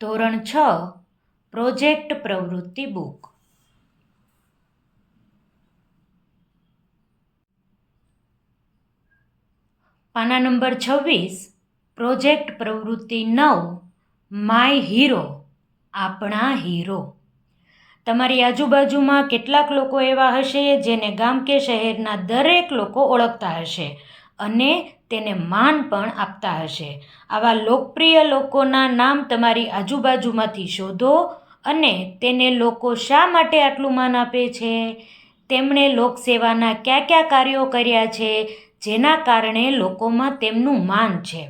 ધોરણ છ, પ્રોજેક્ટ પ્રવૃત્તિ બુક. પાના નંબર છવ્વીસ, પ્રોજેક્ટ પ્રવૃત્તિ નવ, માય હીરો, આપણા હીરો. તમારી આજુબાજુમાં કેટલાક લોકો એવા હશે જેને ગામ કે શહેરના દરેક લોકો ઓળખતા હશે. અને તેને માન પણ આપતા હશે. આવા લોકપ્રિય લોકોના નામ તમારી આજુબાજુમાંથી શોધો અને તેને લોકો શા માટે આટલું માન આપે છે? તેમણે લોકસેવાના કયા કયા કાર્યો કર્યા છે, જેના કારણે લોકોમાં તેમનું માન છે?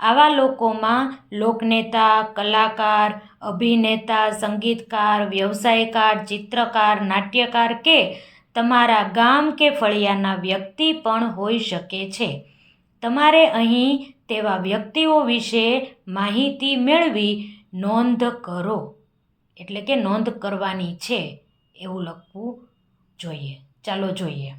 આવા લોકોમાં લોકનેતા, કલાકાર, અભિનેતા, સંગીતકાર, વ્યવસાયકાર, ચિત્રકાર, નાટ્યકાર કે તમારા ગામ કે ફળિયાના વ્યક્તિ પણ હોઈ શકે છે. તમારે અહીં તેવા વ્યક્તિઓ વિશે માહિતી મેળવી નોંધ કરો. એટલે કે નોંધ કરવાની છે. એવું લખવું જોઈએ. ચાલો જોઈએ.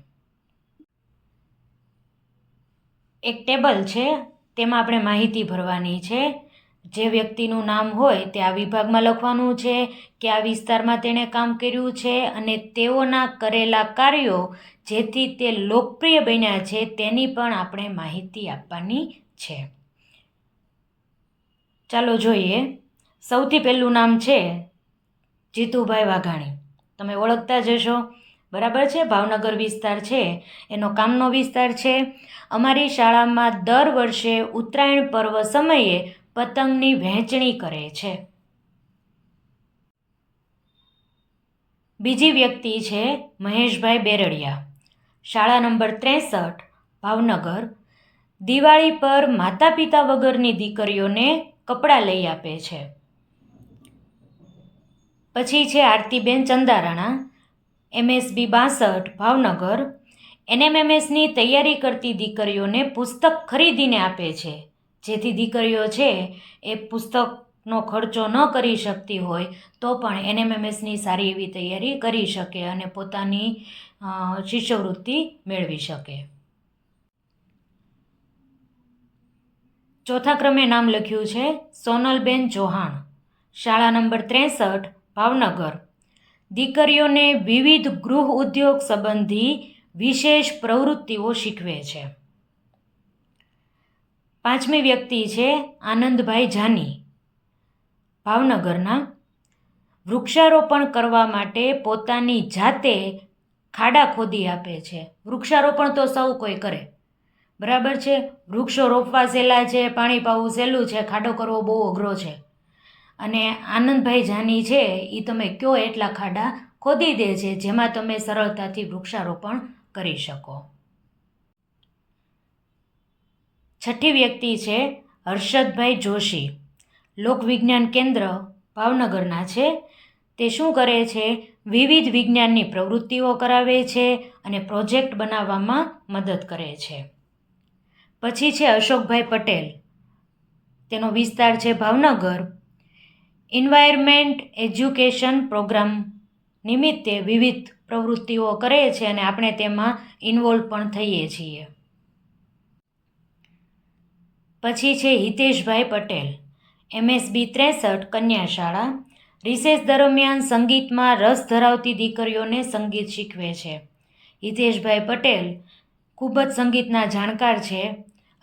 એક ટેબલ છે. તેમાં આપણે માહિતી ભરવાની છે. જે વ્યક્તિનું નામ હોય તે આ વિભાગમાં લખવાનું છે કે આ વિસ્તારમાં તેણે કામ કર્યું છે અને તેઓના કરેલા કાર્યો જેથી તે લોકપ્રિય બન્યા છે તેની પણ આપણે માહિતી આપવાની છે. ચાલો જોઈએ. સૌથી પહેલું નામ છે જીતુભાઈ વાઘાણી. તમે ઓળખતા જ હશો. બરાબર છે? ભાવનગર વિસ્તાર છે. એનો કામનો વિસ્તાર છે. અમારી શાળામાં દર વર્ષે ઉત્તરાયણ પર્વ સમયે પતંગની વહેંચણી કરે છે. બીજી વ્યક્તિ છે મહેશભાઈ બેરડિયા. શાળા નંબર ત્રેસઠ, ભાવનગર. દિવાળી પર માતા પિતા વગરની દીકરીઓને કપડાં લઈ આપે છે. પછી છે આરતીબેન ચંદારાણા, એમએસબી બાસઠ, ભાવનગર. એનએમએમએસની તૈયારી કરતી દીકરીઓને પુસ્તક ખરીદીને આપે છે. જેથી દીકરીઓ છે, એ પુસ્તકનો ખર્ચો ન કરી શકતી હોય, તો પણ એનએમએમએસની સારી એવી તૈયારી કરી શકે અને પોતાની શિષ્યવૃત્તિ મેળવી શકે. ચોથા ક્રમે નામ લખ્યું છે, સોનલબેન ચૌહાણ. શાળા નંબર ત્રેસઠ, ભાવનગર. દીકરીઓને વિવિધ ગૃહ ઉદ્યોગ સંબંધી વિશેષ પ્રવૃત્તિઓ શીખવે છે. પાંચમી વ્યક્તિ છે આનંદભાઈ જાની. ભાવનગરના વૃક્ષારોપણ કરવા માટે પોતાની જાતે ખાડા ખોદી આપે છે. વૃક્ષારોપણ તો સૌ કોઈ કરે. બરાબર છે? વૃક્ષો રોપવા સહેલા છે, પાણી પાવું સહેલું છે, ખાડો કરવો બહુ અઘરો છે. અને આનંદભાઈ જાની છે એ તમે કયો એટલા ખાડા ખોદી દે છે જેમાં તમે સરળતાથી વૃક્ષારોપણ કરી શકો. છઠ્ઠી વ્યક્તિ છે હર્ષદભાઈ જોશી. લોકવિજ્ઞાન કેન્દ્ર ભાવનગરના છે. તે શું કરે છે? વિવિધ વિજ્ઞાનની પ્રવૃત્તિઓ કરાવે છે અને પ્રોજેક્ટ બનાવવામાં મદદ કરે છે. પછી છે અશોકભાઈ પટેલ. તેનો વિસ્તાર છે ભાવનગર. એન્વાયરમેન્ટ એજ્યુકેશન પ્રોગ્રામ નિમિત્તે વિવિધ પ્રવૃત્તિઓ કરે છે અને આપણે તેમાં ઇન્વોલ્વ પણ થઈએ છીએ. પછી છે હિતેશભાઈ પટેલ, એમએસબી ત્રેસઠ કન્યા શાળા રિસેસ દરમિયાન સંગીતમાં રસ ધરાવતી દીકરીઓને સંગીત શીખવે છે. હિતેશભાઈ પટેલ ખૂબ જ સંગીતના જાણકાર છે,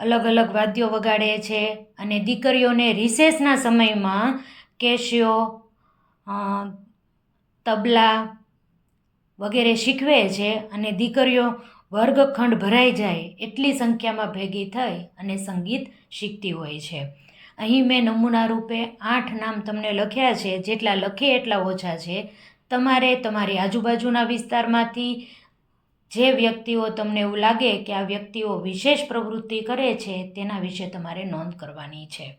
અલગ અલગ વાદ્યો વગાડે છે અને દીકરીઓને રિસેસના સમયમાં કેશિયો તબલા વગેરે શીખવે છે અને દીકરીઓ વર્ગખંડ ભરાઈ જાય એટલી સંખ્યામાં ભેગી થઈ અને સંગીત શીખતી હોય છે. અહીં મેં નમૂના રૂપે આઠ નામ તમને લખ્યા છે. જેટલા લખે એટલા ઓછા છે. તમારે તમારી આજુબાજુના વિસ્તારમાંથી જે વ્યક્તિઓ તમને એવું લાગે કે આ વ્યક્તિઓ વિશેષ પ્રવૃત્તિ કરે છે, તેના વિશે તમારે નોંધ કરવાની છે.